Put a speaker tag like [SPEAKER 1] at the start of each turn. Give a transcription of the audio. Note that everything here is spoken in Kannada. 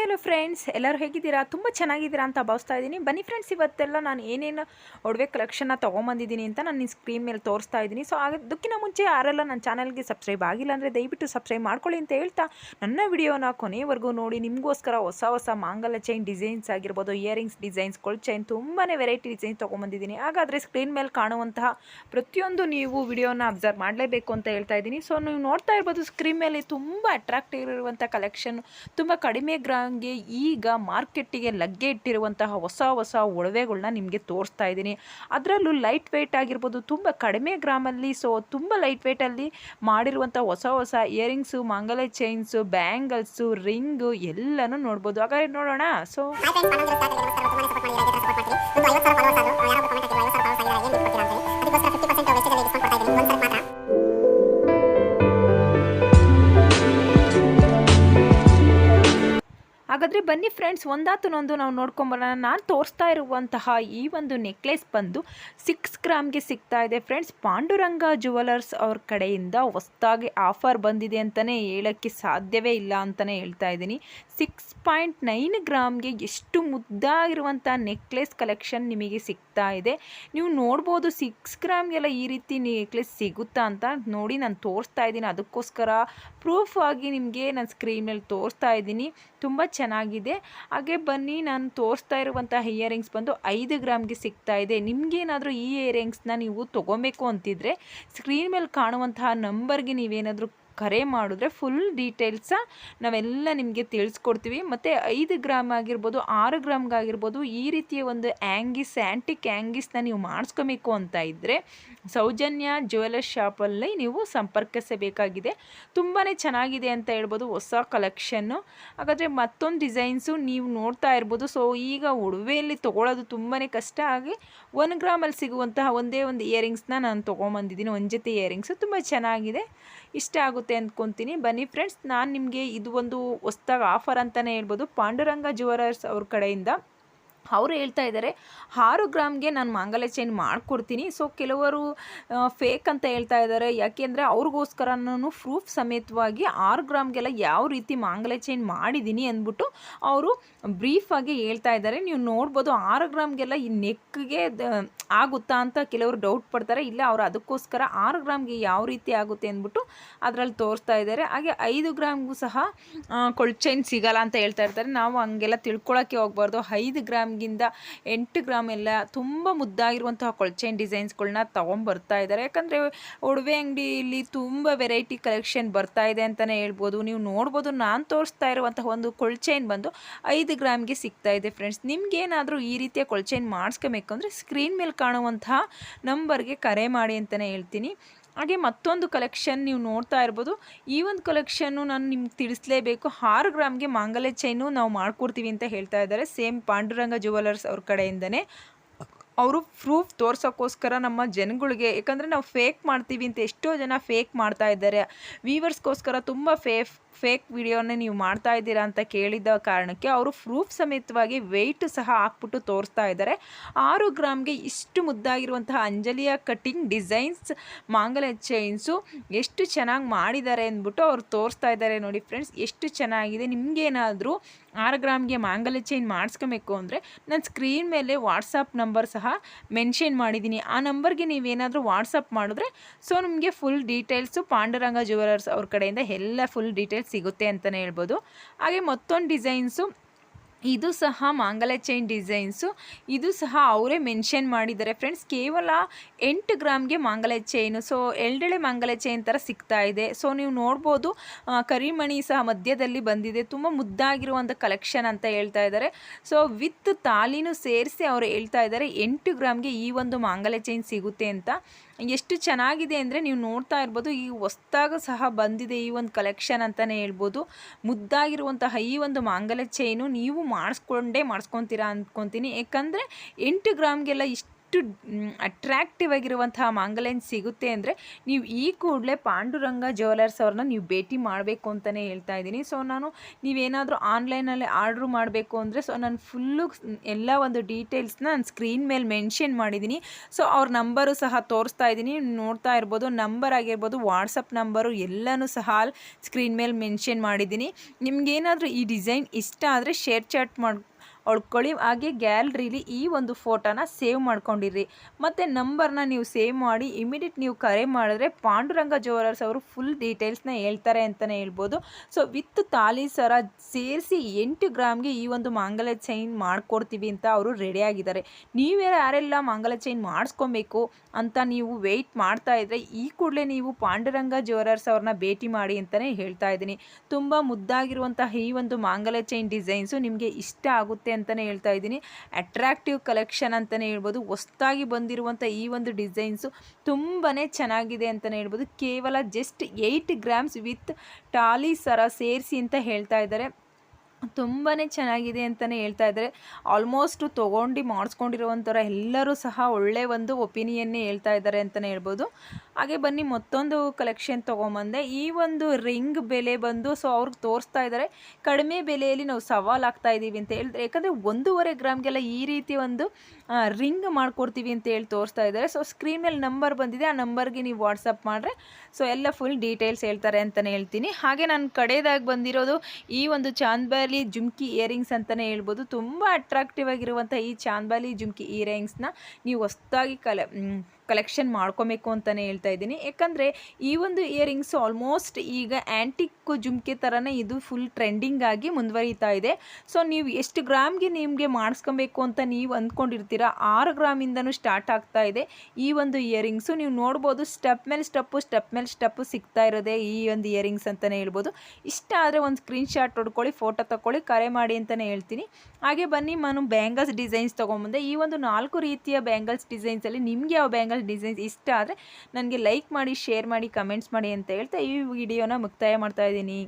[SPEAKER 1] ಹಾಯ್ ಹಲೋ ಫ್ರೆಂಡ್ಸ್ ಎಲ್ಲರೂ ಹೇಗಿದ್ದೀರಾ? ತುಂಬ ಚೆನ್ನಾಗಿದ್ದೀರಾ ಅಂತ ಭಾವಿಸ್ತಾ ಇದ್ದೀನಿ. ಬನ್ನಿ ಫ್ರೆಂಡ್ಸ್ ಇವತ್ತೆಲ್ಲ ನಾನು ಏನೇನು ಒಡವೆ ಕಲೆಕ್ಷನ್ನ ತೊಗೊಂಬಂದಿದ್ದೀನಿ ಅಂತ ನಾನು ನಿಮ್ಮ ಸ್ಕ್ರೀನ್ ಮೇಲೆ ತೋರಿಸ್ತಾ ಇದ್ದೀನಿ. ಸೊ ಅದಕ್ಕಿಂತ ಮುಂಚೆ ಯಾರೆಲ್ಲ ನನ್ನ ಚಾನಲ್ಗೆ ಸಬ್ಸ್ಕ್ರೈಬ್ ಆಗಿಲ್ಲ ಅಂದರೆ ದಯವಿಟ್ಟು ಸಬ್ಸ್ಕ್ರೈಬ್ ಮಾಡ್ಕೊಳ್ಳಿ ಅಂತ ಹೇಳ್ತಾ ನನ್ನ ವಿಡಿಯೋನ ಕೊನೆವರೆಗೂ ನೋಡಿ. ನಿಮಗೋಸ್ಕರ ಹೊಸ ಹೊಸ ಮಾಂಗಲ್ಯ ಚೈನ್ ಡಿಸೈನ್ಸ್ ಆಗಿರ್ಬೋದು ಇಯರಿಂಗ್ಸ್ ಡಿಸೈನ್ಸ್ ಕೊಳ್ ಚೈನ್ ತುಂಬಾ ವೆರೈಟಿ ಡಿಸೈನ್ ತೊಗೊಂಬಂದಿದ್ದೀನಿ. ಹಾಗಾದರೆ ಸ್ಕ್ರೀನ್ ಮೇಲೆ ಕಾಣುವಂತಹ ಪ್ರತಿಯೊಂದು ನೀವು ವಿಡಿಯೋನ ಅಬ್ಸರ್ವ್ ಮಾಡಲೇಬೇಕು ಅಂತ ಹೇಳ್ತಾ ಇದ್ದೀನಿ. ಸೊ ನೀವು ನೋಡ್ತಾ ಇರ್ಬೋದು ಸ್ಕ್ರೀನ್ ಮೇಲೆ ತುಂಬ ಅಟ್ರಾಕ್ಟಿವ್ ಇರುವಂಥ ಕಲೆಕ್ಷನ್ ತುಂಬ ಕಡಿಮೆ ಗ್ರಾಮ್ಗೆ ಈಗ ಮಾರ್ಕೆಟ್ಟಿಗೆ ಲಗ್ಗೆ ಇಟ್ಟಿರುವಂತಹ ಹೊಸ ಹೊಸ ಒಡವೆಗಳನ್ನ ನಿಮಗೆ ತೋರಿಸ್ತಾ ಇದ್ದೀನಿ. ಅದರಲ್ಲೂ ಲೈಟ್ ವೆಯ್ಟ್ ಆಗಿರ್ಬೋದು, ತುಂಬ ಕಡಿಮೆ ಗ್ರಾಮಲ್ಲಿ ಸೊ ತುಂಬ ಲೈಟ್ ವೆಯ್ಟಲ್ಲಿ ಮಾಡಿರುವಂಥ ಹೊಸ ಹೊಸ ಇಯರಿಂಗ್ಸು ಮಂಗಲ ಚೈನ್ಸು ಬ್ಯಾಂಗಲ್ಸು ರಿಂಗು ಎಲ್ಲನೂ ನೋಡ್ಬೋದು. ಹಾಗಾದ್ರೆ ನೋಡೋಣ. ಸೊ ಹಾಗಾದರೆ ಬನ್ನಿ ಫ್ರೆಂಡ್ಸ್ ಒಂದಾತನೊಂದು ನಾವು ನೋಡ್ಕೊಂಬರೋಣ. ನಾನು ತೋರಿಸ್ತಾ ಇರುವಂತಹ ಈ ಒಂದು ನೆಕ್ಲೆಸ್ ಬಂದು ಸಿಕ್ಸ್ ಗ್ರಾಮ್ಗೆ ಸಿಗ್ತಾ ಇದೆ. ಫ್ರೆಂಡ್ಸ್ ಪಾಂಡುರಂಗ ಜುವೆಲರ್ಸ್ ಅವ್ರ ಕಡೆಯಿಂದ ಹೊಸ್ದಾಗಿ ಆಫರ್ ಬಂದಿದೆ ಅಂತಲೇ ಹೇಳೋಕ್ಕೆ ಸಾಧ್ಯವೇ ಇಲ್ಲ ಅಂತಲೇ ಹೇಳ್ತಾ ಇದ್ದೀನಿ. ಸಿಕ್ಸ್ ಪಾಯಿಂಟ್ ನೈನ್ ಗ್ರಾಮ್ಗೆ ಎಷ್ಟು ಮುದ್ದಾಗಿರುವಂಥ ನೆಕ್ಲೆಸ್ ಕಲೆಕ್ಷನ್ ನಿಮಗೆ ಸಿಗ್ತಾ ಇದೆ. ನೀವು ನೋಡ್ಬೋದು ಸಿಕ್ಸ್ ಗ್ರಾಮ್ಗೆಲ್ಲ ಈ ರೀತಿ ನೆಕ್ಲೆಸ್ ಸಿಗುತ್ತಾ ಅಂತ ನೋಡಿ ನಾನು ತೋರಿಸ್ತಾ ಇದ್ದೀನಿ. ಅದಕ್ಕೋಸ್ಕರ ಪ್ರೂಫ್ ಆಗಿ ನಿಮಗೆ ನಾನು ಸ್ಕ್ರೀನ್ ಮೇಲೆ ತೋರಿಸ್ತಾ ಇದ್ದೀನಿ. ತುಂಬ ಚೆನ್ನಾಗಿದೆ. ಹಾಗೆ ಬನ್ನಿ, ನಾನು ತೋರಿಸ್ತಾ ಇರುವಂಥ ಇಯರಿಂಗ್ಸ್ ಬಂದು ಐದು ಗ್ರಾಮ್ಗೆ ಸಿಗ್ತಾ ಇದೆ. ನಿಮಗೇನಾದರೂ ಈ ಇಯರಿಂಗ್ಸ್ನ ನೀವು ತೊಗೊಬೇಕು ಅಂತಿದ್ರೆ ಸ್ಕ್ರೀನ್ ಮೇಲೆ ಕಾಣುವಂತಹ ನಂಬರ್ಗೆ ನೀವೇನಾದರೂ ಕರೆ ಮಾಡಿದ್ರೆ ಫುಲ್ ಡೀಟೇಲ್ಸ ನಾವೆಲ್ಲ ನಿಮಗೆ ತಿಳಿಸ್ಕೊಡ್ತೀವಿ. ಮತ್ತು ಐದು ಗ್ರಾಮ್ ಆಗಿರ್ಬೋದು, ಆರು ಗ್ರಾಮ್ಗಾಗಿರ್ಬೋದು ಈ ರೀತಿಯ ಒಂದು ಆ್ಯಂಗಿಸ್ ಆ್ಯಂಟಿಕ್ ಆ್ಯಂಗಿಸ್ನ ನೀವು ಮಾಡಿಸ್ಕೊಬೇಕು ಅಂತ ಇದ್ದರೆ ಸೌಜನ್ಯ ಜ್ಯುವೆಲರ್ಸ್ ಶಾಪಲ್ಲಿ ನೀವು ಸಂಪರ್ಕಿಸಬೇಕಾಗಿದೆ ತುಂಬಾ ಚೆನ್ನಾಗಿದೆ ಅಂತ ಹೇಳ್ಬೋದು ಹೊಸ ಕಲೆಕ್ಷನ್ನು ಹಾಗಾದರೆ ಮತ್ತೊಂದು ಡಿಸೈನ್ಸು ನೀವು ನೋಡ್ತಾ ಇರ್ಬೋದು. ಸೊ ಈಗ ಉಡುವೆಯಲ್ಲಿ ತೊಗೊಳೋದು ತುಂಬಾ ಕಷ್ಟ. ಆಗಿ ಒನ್ ಗ್ರಾಮಲ್ಲಿ ಸಿಗುವಂತಹ ಒಂದೇ ಒಂದು ಇಯರಿಂಗ್ಸ್ನ ನಾನು ತೊಗೊಂಬಂದಿದ್ದೀನಿ. ಒಂದು ಜೊತೆ ಇಯರಿಂಗ್ಸು ತುಂಬ ಚೆನ್ನಾಗಿದೆ. ಇಷ್ಟ ಆಗುತ್ತೆ. ಅಂದ್ಕೊತೀನಿ ಬನ್ನಿ ಫ್ರೆಂಡ್ಸ್ ನಾನು ನಿಮಗೆ ಇದು ಒಂದು ಹೊಸ್ದಾಗಿ ಆಫರ್ ಅಂತಲೇ ಹೇಳ್ಬೋದು. ಪಾಂಡುರಂಗ ಜುವೆಲರ್ಸ್ ಅವ್ರ ಕಡೆಯಿಂದ. ಅವರು ಹೇಳ್ತಾ ಇದ್ದಾರೆ, ಆರು ಗ್ರಾಮ್ಗೆ ನಾನು ಮಾಂಗಲ್ಯ ಚೈನ್ ಮಾಡಿಕೊಡ್ತೀನಿ. ಸೊ ಕೆಲವರು ಫೇಕ್ ಅಂತ ಹೇಳ್ತಾ ಇದ್ದಾರೆ. ಯಾಕೆಂದರೆ ಅವ್ರಿಗೋಸ್ಕರನೂ ಪ್ರೂಫ್ ಸಮೇತವಾಗಿ ಆರು ಗ್ರಾಮ್ಗೆಲ್ಲ ಯಾವ ರೀತಿ ಮಾಂಗಲ್ಯ ಚೈನ್ ಮಾಡಿದ್ದೀನಿ ಅಂದ್ಬಿಟ್ಟು ಅವರು ಬ್ರೀಫಾಗಿ ಹೇಳ್ತಾ ಇದ್ದಾರೆ. ನೀವು ನೋಡ್ಬೋದು ಆರು ಗ್ರಾಮ್ಗೆಲ್ಲ ಈ ನೆಕ್ಗೆ ಆಗುತ್ತಾ ಅಂತ ಕೆಲವರು ಡೌಟ್ ಪಡ್ತಾರೆ. ಇಲ್ಲ, ಅವರು ಅದಕ್ಕೋಸ್ಕರ ಆರು ಗ್ರಾಮ್ಗೆ ಯಾವ ರೀತಿ ಆಗುತ್ತೆ ಅಂದ್ಬಿಟ್ಟು ಅದರಲ್ಲಿ ತೋರಿಸ್ತಾ ಇದ್ದಾರೆ. ಹಾಗೆ ಐದು ಗ್ರಾಮ್ಗೂ ಸಹ ಕೊಳ್ ಚೈನ್ ಸಿಗಲ್ಲ ಅಂತ ಹೇಳ್ತಾ ಇರ್ತಾರೆ. ನಾವು ಹಂಗೆಲ್ಲ ತಿಳ್ಕೊಳ್ಳೋಕ್ಕೆ ಹೋಗ್ಬಾರ್ದು. ಐದು ಗ್ರಾಮ್ಗಿಂತ ಎಂಟು ಗ್ರಾಮ್ ಎಲ್ಲ ತುಂಬ ಮುದ್ದಾಗಿರುವಂತಹ ಕೊಳ್ಚೈನ್ ಡಿಸೈನ್ಸ್ಗಳನ್ನ ತೊಗೊಂಬರ್ತಾ ಇದ್ದಾರೆ. ಯಾಕಂದರೆ ಒಡವೆ ಅಂಗಡಿಯಲ್ಲಿ ತುಂಬ ವೆರೈಟಿ ಕಲೆಕ್ಷನ್ ಬರ್ತಾ ಇದೆ ಅಂತಲೇ ಹೇಳ್ಬೋದು. ನೀವು ನೋಡ್ಬೋದು, ನಾನು ತೋರಿಸ್ತಾ ಇರುವಂತಹ ಒಂದು ಕೊಳ್ಚೈನ್ ಬಂದು ಐದು ಗ್ರಾಮ್ಗೆ ಸಿಗ್ತಾ ಇದೆ ಫ್ರೆಂಡ್ಸ್. ನಿಮ್ಗೇನಾದರೂ ಈ ರೀತಿಯ ಕೊಳ್ಚೈನ್ ಮಾಡಿಸ್ಕೋಬೇಕು ಅಂದರೆ ಸ್ಕ್ರೀನ್ ಮೇಲೆ ಕಾಣುವಂತಹ ನಂಬರ್ಗೆ ಕರೆ ಮಾಡಿ ಅಂತಲೇ ಹೇಳ್ತೀನಿ. ಹಾಗೆ ಮತ್ತೊಂದು ಕಲೆಕ್ಷನ್ ನೀವು ನೋಡ್ತಾ ಇರ್ಬೋದು. ಈ ಒಂದು ಕಲೆಕ್ಷನ್ನು ನಾನು ನಿಮ್ಗೆ ತಿಳಿಸ್ಲೇಬೇಕು. ಆರು ಗ್ರಾಮ್ಗೆ ಮಾಂಗಲ್ಯ ಚೈನು ನಾವು ಮಾಡ್ಕೊಡ್ತೀವಿ ಅಂತ ಹೇಳ್ತಾ ಇದ್ದಾರೆ. ಸೇಮ್ ಪಾಂಡುರಂಗ ಜುವೆಲರ್ಸ್ ಅವ್ರ ಕಡೆಯಿಂದನೇ. ಅವರು ಪ್ರೂಫ್ ತೋರ್ಸೋಕ್ಕೋಸ್ಕರ ನಮ್ಮ ಜನಗಳಿಗೆ, ಯಾಕಂದರೆ ನಾವು ಫೇಕ್ ಮಾಡ್ತೀವಿ ಅಂತ ಎಷ್ಟೋ ಜನ ಫೇಕ್ ಮಾಡ್ತಾ ಇದ್ದಾರೆ. ವೀವರ್ಸ್ಗೋಸ್ಕರ ತುಂಬ ಫೇಕ್ ಫೇಕ್ ವಿಡಿಯೋನೇ ನೀವು ಮಾಡ್ತಾ ಇದ್ದೀರಾ ಅಂತ ಕೇಳಿದ ಕಾರಣಕ್ಕೆ ಅವರು ಪ್ರೂಫ್ ಸಮೇತವಾಗಿ ವೆಯ್ಟ್ ಸಹ ಹಾಕ್ಬಿಟ್ಟು ತೋರಿಸ್ತಾ ಇದ್ದಾರೆ. ಆರು ಗ್ರಾಮ್ಗೆ ಇಷ್ಟು ಮುದ್ದಾಗಿರುವಂತಹ ಅಂಜಲಿಯ ಕಟ್ಟಿಂಗ್ ಡಿಸೈನ್ಸ್ ಮಾಂಗಲ್ಯ ಚೈನ್ಸು ಎಷ್ಟು ಚೆನ್ನಾಗಿ ಮಾಡಿದ್ದಾರೆ ಅಂದ್ಬಿಟ್ಟು ಅವ್ರು ತೋರಿಸ್ತಾ ಇದ್ದಾರೆ ನೋಡಿ ಫ್ರೆಂಡ್ಸ್ ಎಷ್ಟು ಚೆನ್ನಾಗಿದೆ. ನಿಮಗೇನಾದರೂ ಆರು ಗ್ರಾಮ್ಗೆ ಮಾಂಗಲ್ಯ ಚೈನ್ ಮಾಡಿಸ್ಕೊಬೇಕು ಅಂದರೆ ನನ್ನ ಸ್ಕ್ರೀನ್ ಮೇಲೆ ವಾಟ್ಸಪ್ ನಂಬರ್ ಸಹ ಮೆನ್ಷನ್ ಮಾಡಿದ್ದೀನಿ. ಆ ನಂಬರ್ಗೆ ನೀವೇನಾದರೂ ವಾಟ್ಸಪ್ ಮಾಡಿದ್ರೆ ಸೊ ನಿಮಗೆ ಫುಲ್ ಡೀಟೇಲ್ಸು ಪಾಂಡುರಂಗ ಜುವೆಲರ್ಸ್ ಅವ್ರ ಕಡೆಯಿಂದ ಎಲ್ಲ ಫುಲ್ ಡೀಟೇಲ್ಸ್ ಸಿಗುತ್ತೆ ಅಂತಲೇ ಹೇಳ್ಬೋದು. ಹಾಗೆ ಮತ್ತೊಂದು ಡಿಸೈನ್ಸು ಇದು ಸಹ ಮಾಂಗಲ್ಯ ಚೈನ್ ಡಿಸೈನ್ಸು ಇದು ಸಹ ಅವರೇ ಮೆನ್ಷನ್ ಮಾಡಿದ್ದಾರೆ ಫ್ರೆಂಡ್ಸ್ ಕೇವಲ ಎಂಟು ಗ್ರಾಮ್ಗೆ ಮಾಂಗಲ್ಯ ಚೈನು ಸೊ ಎಲ್ಡೆಳೆ ಮಾಂಗಲ್ಯ ಚೈನ್ ಥರ ಸಿಗ್ತಾ ಇದೆ. ಸೊ ನೀವು ನೋಡ್ಬೋದು ಕರಿಮಣಿ ಸಹ ಮಧ್ಯದಲ್ಲಿ ಬಂದಿದೆ. ತುಂಬ ಮುದ್ದಾಗಿರುವಂಥ ಕಲೆಕ್ಷನ್ ಅಂತ ಹೇಳ್ತಾ ಇದ್ದಾರೆ. ಸೊ ವಿತ್ ತಾಲಿನೂ ಸೇರಿಸಿ ಅವರು ಹೇಳ್ತಾ ಇದ್ದಾರೆ, ಎಂಟು ಗ್ರಾಮ್ಗೆ ಈ ಒಂದು ಮಾಂಗಲ್ಯ ಚೈನ್ ಸಿಗುತ್ತೆ ಅಂತ. ಎಷ್ಟು ಚೆನ್ನಾಗಿದೆ ಅಂದರೆ ನೀವು ನೋಡ್ತಾ ಇರ್ಬೋದು, ಈ ಹೊಸ್ದಾಗ ಸಹ ಬಂದಿದೆ ಈ ಒಂದು ಕಲೆಕ್ಷನ್ ಅಂತಲೇ ಹೇಳ್ಬೋದು. ಮುದ್ದಾಗಿರುವಂತಹ ಈ ಒಂದು ಮಾಂಗಲ್ಯ ಚೈನು ನೀವು ಮಾಡಿಸ್ಕೊಂಡೇ ಮಾಡಿಸ್ಕೊತೀರಾ ಅಂದ್ಕೊತೀನಿ. ಯಾಕಂದರೆ ಎಂಟು ಗ್ರಾಮ್ಗೆಲ್ಲ ಇಷ್ಟು ಎಷ್ಟು ಅಟ್ರ್ಯಾಕ್ಟಿವ್ ಆಗಿರುವಂತಹ ಮಾಂಗಲ್ಯನ್ ಸಿಗುತ್ತೆ ಅಂದರೆ ನೀವು ಈ ಕೂಡಲೇ ಪಾಂಡುರಂಗ ಜ್ಯುವೆಲರ್ಸ್ ಅವ್ರನ್ನ ನೀವು ಭೇಟಿ ಮಾಡಬೇಕು ಅಂತಲೇ ಹೇಳ್ತಾ ಇದ್ದೀನಿ. ಸೊ ನಾನು ನೀವೇನಾದರೂ ಆನ್ಲೈನಲ್ಲಿ ಆರ್ಡ್ರ್ ಮಾಡಬೇಕು ಅಂದರೆ ಸೊ ನಾನು ಫುಲ್ಲು ಎಲ್ಲ ಒಂದು ಡೀಟೇಲ್ಸ್ನ ನಾನು ಸ್ಕ್ರೀನ್ ಮೇಲೆ ಮೆನ್ಷನ್ ಮಾಡಿದ್ದೀನಿ. ಸೊ ಅವ್ರ ನಂಬರು ಸಹ ತೋರಿಸ್ತಾ ಇದ್ದೀನಿ. ನೋಡ್ತಾ ಇರ್ಬೋದು ನಂಬರ್ ಆಗಿರ್ಬೋದು ವಾಟ್ಸಪ್ ನಂಬರು ಎಲ್ಲನೂ ಸಹ ಸ್ಕ್ರೀನ್ ಮೇಲೆ ಮೆನ್ಷನ್ ಮಾಡಿದ್ದೀನಿ. ನಿಮ್ಗೇನಾದರೂ ಈ ಡಿಸೈನ್ ಇಷ್ಟ ಆದರೆ ಶೇರ್ ಚಾಟ್ ಮಾಡಿ ಹೊಡ್ಕೊಳ್ಳಿ ಹಾಗೆ ಗ್ಯಾಲ್ರಿಲಿ ಈ ಒಂದು ಫೋಟೋನ ಸೇವ್ ಮಾಡ್ಕೊಂಡಿರಿ. ಮತ್ತು ನಂಬರ್ನ ನೀವು ಸೇವ್ ಮಾಡಿ, ಇಮಿಡಿಯೇಟ್ ನೀವು ಕರೆ ಮಾಡಿದ್ರೆ ಪಾಂಡುರಂಗ ಜ್ಯುವೆಲರ್ಸ್ ಅವರು ಫುಲ್ ಡೀಟೇಲ್ಸ್ನ ಹೇಳ್ತಾರೆ ಅಂತಲೇ ಹೇಳ್ಬೋದು. ಸೊ, ವಿತ್ ತಾಲಿ ಸರ ಸೇರಿಸಿ ಎಂಟು ಗ್ರಾಮ್ಗೆ ಈ ಒಂದು ಮಾಂಗಲ್ಯ ಚೈನ್ ಮಾಡಿಕೊಡ್ತೀವಿ ಅಂತ ಅವರು ರೆಡಿಯಾಗಿದ್ದಾರೆ ನೀವೇ ಯಾರೆಲ್ಲ ಮಾಂಗಲ್ಯ ಚೈನ್ ಮಾಡಿಸ್ಕೊಬೇಕು ಅಂತ ನೀವು ವೆಯ್ಟ್ ಮಾಡ್ತಾ ಇದ್ದರೆ ಈ ಕೂಡಲೇ ನೀವು ಪಾಂಡುರಂಗ ಜ್ಯುವೆಲರ್ಸ್ ಅವ್ರನ್ನ ಭೇಟಿ ಮಾಡಿ ಅಂತಲೇ ಹೇಳ್ತಾ ಇದ್ದೀನಿ. ತುಂಬ ಮುದ್ದಾಗಿರುವಂತಹ ಈ ಒಂದು ಮಾಂಗಲ್ಯ ಚೈನ್ ಡಿಸೈನ್ಸು ನಿಮಗೆ ಇಷ್ಟ ಆಗುತ್ತೆ ಅಂತಲೇ ಹೇಳ್ತಾ ಇದ್ದೀನಿ. ಅಟ್ರಾಕ್ಟಿವ್ ಕಲೆಕ್ಷನ್ ಅಂತಲೇ ಹೇಳ್ಬೋದು. ಹೊಸ್ದಾಗಿ ಬಂದಿರುವಂಥ ಈ ಒಂದು ಡಿಸೈನ್ಸು ತುಂಬಾ ಚೆನ್ನಾಗಿದೆ ಅಂತಲೇ ಹೇಳ್ಬೋದು. ಕೇವಲ just eight grams with thali ಸರ ಸೇರಿಸಿ ಅಂತ ಹೇಳ್ತಾ ಇದ್ದಾರೆ. ತುಂಬಾ ಚೆನ್ನಾಗಿದೆ ಅಂತಲೇ ಹೇಳ್ತಾ ಇದ್ದಾರೆ. ಆಲ್ಮೋಸ್ಟು ತೊಗೊಂಡು ಮಾಡಿಸ್ಕೊಂಡಿರುವಂಥವ್ರ ಎಲ್ಲರೂ ಸಹ ಒಳ್ಳೆಯ ಒಂದು ಒಪಿನಿಯನ್ನೇ ಹೇಳ್ತಾ ಇದ್ದಾರೆ ಅಂತಲೇ ಹೇಳ್ಬೋದು. ಹಾಗೆ ಬನ್ನಿ, ಮತ್ತೊಂದು ಕಲೆಕ್ಷನ್ ತೊಗೊಂಬಂದೆ. ಈ ಒಂದು ರಿಂಗ್ ಬೆಲೆ ಬಂದು ಸೊ ಅವ್ರಿಗೆ ತೋರಿಸ್ತಾ ಇದ್ದಾರೆ ಕಡಿಮೆ ಬೆಲೆಯಲ್ಲಿ ನಾವು ಸವಾಲು ಆಗ್ತಾ ಇದ್ದೀವಿ ಅಂತ ಹೇಳಿದ್ರೆ, ಯಾಕಂದರೆ ಒಂದೂವರೆ ಗ್ರಾಮ್ಗೆಲ್ಲ ಈ ರೀತಿ ಒಂದು ರಿಂಗ್ ಮಾಡ್ಕೊಡ್ತೀವಿ ಅಂತ ಹೇಳಿ ತೋರಿಸ್ತಾ ಇದ್ದಾರೆ ಸೊ ಸ್ಕ್ರೀನಲ್ಲಿ ನಂಬರ್ ಬಂದಿದೆ. ಆ ನಂಬರ್ಗೆ ನೀವು ವಾಟ್ಸಪ್ ಮಾಡಿದ್ರೆ ಸೊ ಎಲ್ಲ ಫುಲ್ ಡೀಟೇಲ್ಸ್ ಹೇಳ್ತಾರೆ ಅಂತಲೇ ಹೇಳ್ತೀನಿ. ಹಾಗೆ ನಾನು ಕಡೆಯದಾಗಿ ಬಂದಿರೋದು ಈ ಒಂದು ಚಾಂದ್ಬಾಲಿ ಜುಮ್ಕಿ ಇಯರಿಂಗ್ಸ್ ಅಂತಲೇ ಹೇಳ್ಬೋದು. ತುಂಬ ಅಟ್ರಾಕ್ಟಿವ್ ಆಗಿರುವಂಥ ಈ ಚಾಂದ್ಬಾಲಿ ಜುಮ್ಕಿ ಇಯರಿಂಗ್ಸ್ನ ನೀವು ಹೊಸ್ದಾಗಿ ಕಲೆ ಕಲೆಕ್ಷನ್ ಮಾಡ್ಕೊಬೇಕು ಅಂತಲೇ ಹೇಳ್ತಾ ಇದ್ದೀನಿ. ಯಾಕಂದರೆ ಈ ಒಂದು ಇಯರಿಂಗ್ಸ್ ಆಲ್ಮೋಸ್ಟ್ ಈಗ ಆ್ಯಂಟಿಕ್ ಜುಮ್ಕೆ ಥರನೇ ಇದು ಫುಲ್ ಟ್ರೆಂಡಿಂಗ್ ಆಗಿ ಮುಂದುವರಿತಾ ಇದೆ. ಸೊ ನೀವು ಎಷ್ಟು ಗ್ರಾಮ್ಗೆ ನಿಮಗೆ ಮಾಡಿಸ್ಕೊಬೇಕು ಅಂತ ನೀವು ಅಂದ್ಕೊಂಡಿರ್ತೀರ, ಆರು ಗ್ರಾಮಿಂದನೂ ಸ್ಟಾರ್ಟ್ ಆಗ್ತಾ ಇದೆ. ಈ ಒಂದು ಇಯರಿಂಗ್ಸು ನೀವು ನೋಡ್ಬೋದು ಸ್ಟೆಪ್ ಮೇಲೆ ಸ್ಟೆಪ್ಪು ಸ್ಟೆಪ್ ಮೇಲೆ ಸ್ಟೆಪ್ಪು ಸಿಗ್ತಾ ಇರೋದೇ ಈ ಒಂದು ಇಯರಿಂಗ್ಸ್ ಅಂತಲೇ ಹೇಳ್ಬೋದು. ಇಷ್ಟ ಆದರೆ ಒಂದು ಸ್ಕ್ರೀನ್ಶಾಟ್ ಹೊಡ್ಕೊಳ್ಳಿ ಫೋಟೋ ತಗೊಳ್ಳಿ ಕರೆ ಮಾಡಿ ಅಂತಲೇ ಹೇಳ್ತೀನಿ. ಹಾಗೆ ಬನ್ನಿ ನಾನು ಬ್ಯಾಂಗಲ್ಸ್ ಡಿಸೈನ್ಸ್ ತೊಗೊಂಬಂದೆ ಈ ಒಂದು ನಾಲ್ಕು ರೀತಿಯ ಬ್ಯಾಂಗಲ್ಸ್ ಡಿಸೈನ್ಸಲ್ಲಿ ನಿಮಗೆ ಯಾವ ಬ್ಯಾಂಗಲ್ಸ್ ಡಿಸೈನ್ಸ್ ಇಷ್ಟ ಆದರೆ ನನಗೆ ಲೈಕ್ ಮಾಡಿ ಶೇರ್ ಮಾಡಿ ಕಮೆಂಟ್ಸ್ ಮಾಡಿ ಅಂತ ಹೇಳ್ತಾ ಈ ವಿಡಿಯೋನ ಮುಕ್ತಾಯ ಮಾಡ್ತಾ ಇದ್ದೀನಿ.